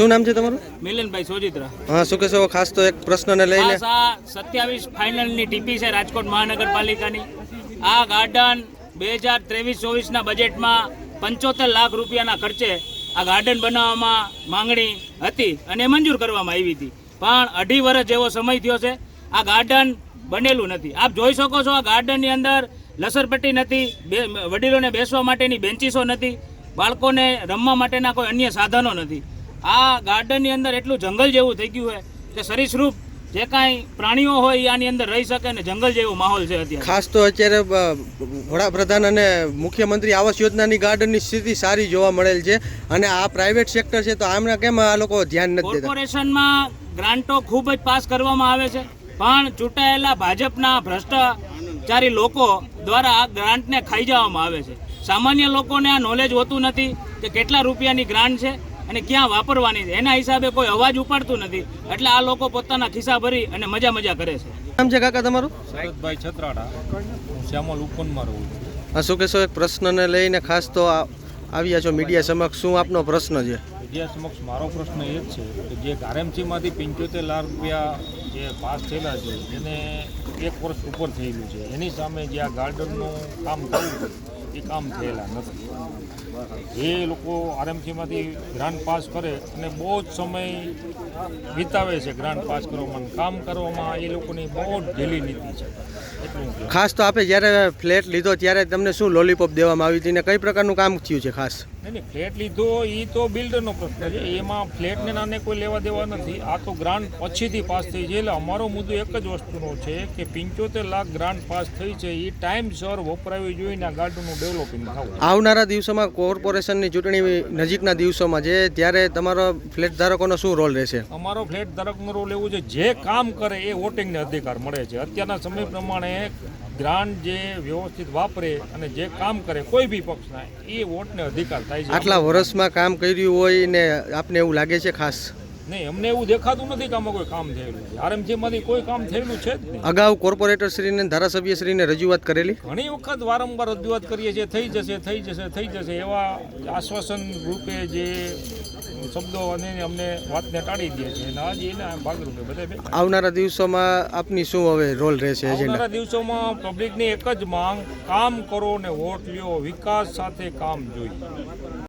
શું નામ છે તમારું? મિલનભાઈ સોજિત્રા. હા શું કહેશો? ખાસ તો એક પ્રશ્નને લઈને સત્યાવીસ ફાઇનલની ટીપી છે રાજકોટ મહાનગરપાલિકાની. આ ગાર્ડન બે હજાર ત્રેવીસ ચોવીસના બજેટમાં પંચોતેર લાખ રૂપિયાના ખર્ચે આ ગાર્ડન બનાવવામાં માંગણી હતી અને મંજૂર કરવામાં આવી હતી. પણ અઢી વર્ષ જેવો સમય થયો છે. આ ગાર્ડન બનેલું નથી. આપ જોઈ શકો છો આ ગાર્ડનની અંદર લસરપટ્ટી નથી બે વડીલોને બેસવા માટેની બેન્ચીસો નથી બાળકોને રમવા માટેના કોઈ અન્ય સાધનો નથી. આ ગાર્ડનની અંદર એટલું જંગલ જેવું થઈ ગયું છે કે સરીસૃપ જે કાંઈ પ્રાણીઓ હોય આની અંદર રહી શકે ને જંગલ જેવો માહોલ છે અત્યારે. ખાસ તો અત્યારે વડાપ્રધાન અને મુખ્યમંત્રી આવાસ યોજનાની ગાર્ડનની સ્થિતિ સારી જોવા મળેલ છે અને આ પ્રાઇવેટ સેક્ટર છે તો આમના કેમ આ લોકો ધ્યાન નથી દેતા? કોર્પોરેશનમાં ગ્રાન્ટો ખૂબ જ પાસ કરવામાં આવે છે પણ ચૂંટાયેલા ભાજપના ભ્રષ્ટાચારી લોકો દ્વારા આ ગ્રાન્ટને ખાઈ જવામાં આવે છે. સામાન્ય લોકોને આ નોલેજ હોતું નથી કે કેટલા રૂપિયાની ગ્રાન્ટ છે અને ક્યાં વાપરવાની છે? એના હિસાબે કોઈ અવાજ ઉપાડતું નથી. એટલે આ લોકો પોતાના ખિસ્સા ભરી અને મજા મજા કરે છે. નામ છે કાકા તમારું? શરદભાઈ છત્રાડા. હું શ્યામલ ઉપવનમાં રહું છું. હા શું કહેશો એક પ્રશ્નને લઈને ખાસ તો આવ્યા છો મીડિયા સમક્ષ. શું આપનો પ્રશ્ન છે? મીડિયા સમક્ષ મારો પ્રશ્ન એ જ છે કે જે આરએમસીમાંથી પંચોતેર લાખ રૂપિયા જે પાસ થયેલા છે એને એક વર્ષ ઉપર થયેલું છે. એની સામે જે આ ગાર્ડનનું કામ થયું છે એ કામ થયેલા નથી. જે લોકો આરએમસીમાંથી ગ્રાન્ટ પાસ કરે અને બહુ જ સમય વિતાવે છે ગ્રાન્ટ પાસ કરવામાં કામ કરવામાં, એ લોકોની બહુ જ ઢીલી નીતિ છે. ખાસ તો આપે જ્યારે ફ્લેટ લીધો ત્યારે તમને શું લોલીપોપ દેવામાં આવી હતી ને કઈ પ્રકારનું કામ થયું છે ખાસ? નહીં ફ્લેટ લીધો એ તો બિલ્ડરનો પ્રશ્ન છે. એમાં ફ્લેટને નાને કોઈ લેવા દેવા નથી. આ તો ગ્રાન્ટ પછીથી પાસ થઈ છે. એટલે અમારો મુદ્દો એક જ વસ્તુનો છે કે પંચોતેર લાખ ગ્રાન્ટ પાસ થઈ છે. એ ટાઈમસર વપરાવી જોઈને આ ગાર્ડનનું ડેવલપિંગ થવું આવનારા દિવસોમાં કોર્પોરેશનની ચૂંટણી નજીકના દિવસોમાં છે. ત્યારે તમારો ફ્લેટ ધારકોનો શું રોલ રહેશે? અમારો ફ્લેટ ધારકનો રોલ એવું છે. જે કામ કરે એ વોટિંગને અધિકાર મળે છે. અત્યારના સમય પ્રમાણે ગ્રાન્ટ જે વ્યવસ્થિત વાપરે અને જે કામ કરે, કોઈ બી પક્ષના એ વોટને અધિકાર થાય છે. આટલા વર્ષમાં કામ કર્યું હોય ને આપને એવું લાગે છે ખાસ? નહીં અમને એવું દેખાતું નથી કે આમાં કોઈ કામ થયેલું છે. આરએમસીમાંથી કોઈ કામ થયેલું છે જ નહીં. અગાઉ કોર્પોરેટર શ્રીને ધારાસભ્ય શ્રીને રજૂઆત કરેલી? ઘણી વખત વારંવાર રજૂઆત કરીએ છીએ થઈ જશે થઈ જશે થઈ જશે. એવા આશ્વાસન રૂપે જે શબ્દો અને અમને વાતને ટાળી દે છે. અને આજે એના ભાગરૂપે બધા આવનારા દિવસોમાં આપની શું હવે રોલ રહેશે આવનારા દિવસોમાં પબ્લિકની એક જ માંગ કામ કરો ને વોટ લ્યો વિકાસ સાથે કામ જોઈએ.